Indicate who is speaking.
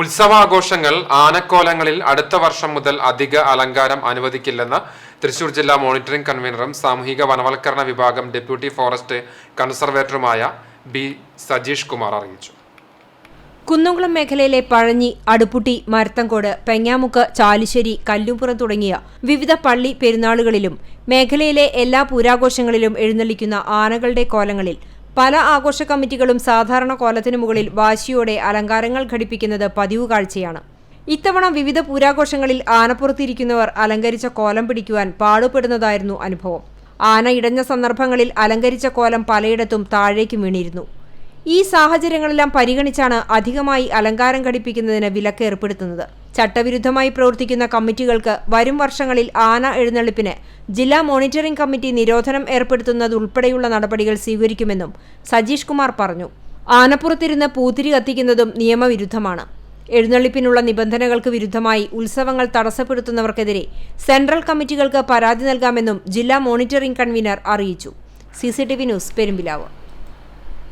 Speaker 1: ഉത്സവാഘോഷങ്ങൾ ആനക്കോലങ്ങളിൽ അടുത്ത വർഷം മുതൽ അധിക അലങ്കാരം അനുവദിക്കില്ലെന്ന് തൃശൂർ ജില്ലാ മോണിറ്ററിംഗ് കൺവീനറും സാമൂഹിക വനവൽക്കരണ വിഭാഗം ഡെപ്യൂട്ടി ഫോറസ്റ്റ് കൺസർവേറ്ററുമായ ബി സജീഷ് കുമാർ അറിയിച്ചു.
Speaker 2: കുന്നംകുളം മേഖലയിലെ പഴഞ്ഞി അടുപ്പുട്ടി മരത്തങ്കോട് പെങ്ങാമുക്ക് ചാലിശ്ശേരി കല്ലുംപുറം തുടങ്ങിയ വിവിധ പള്ളി പെരുന്നാളുകളിലും മേഖലയിലെ എല്ലാ പൂരാഘോഷങ്ങളിലും എഴുന്നള്ളിക്കുന്ന ആനകളുടെ കോലങ്ങളിൽ പല ആഘോഷ കമ്മിറ്റികളും സാധാരണ കോലത്തിനു മുകളിൽ വാശിയോടെ അലങ്കാരങ്ങൾ ഘടിപ്പിക്കുന്നത് പതിവ് കാഴ്ചയാണ്. ഇത്തവണ വിവിധ പൂരാഘോഷങ്ങളിൽ ആനപ്പുറത്തിരിക്കുന്നവർ അലങ്കരിച്ച കോലം പിടിക്കുവാൻ പാടുപെടുന്നതായിരുന്നു അനുഭവം. ആന ഇടഞ്ഞ സന്ദർഭങ്ങളിൽ അലങ്കരിച്ച കോലം പലയിടത്തും താഴേക്ക് വീണിരുന്നു. ഈ സാഹചര്യങ്ങളെല്ലാം പരിഗണിച്ചാണ് അധികമായി അലങ്കാരം ഘടിപ്പിക്കുന്നതിന് വിലക്ക് ഏർപ്പെടുത്തുന്നത്. ചട്ടവിരുദ്ധമായി പ്രവർത്തിക്കുന്ന കമ്മിറ്റികൾക്ക് വരും വർഷങ്ങളിൽ ആന എഴുന്നള്ളിപ്പിന് ജില്ലാ മോണിറ്ററിംഗ് കമ്മിറ്റി നിരോധനം ഏർപ്പെടുത്തുന്നതുൾപ്പെടെയുള്ള നടപടികൾ സ്വീകരിക്കുമെന്നും സജീഷ് കുമാർ പറഞ്ഞു. ആനപ്പുറത്തിരുന്ന് പൂത്തിരി കത്തിക്കുന്നതും നിയമവിരുദ്ധമാണ്. എഴുന്നള്ളിപ്പിനുള്ള നിബന്ധനകൾക്ക് വിരുദ്ധമായി ഉത്സവങ്ങൾ തടസ്സപ്പെടുത്തുന്നവർക്കെതിരെ സെൻട്രൽ കമ്മിറ്റികൾക്ക് പരാതി നൽകാമെന്നും ജില്ലാ മോണിറ്ററിംഗ് കൺവീനർ അറിയിച്ചു. C news Perumpilavu.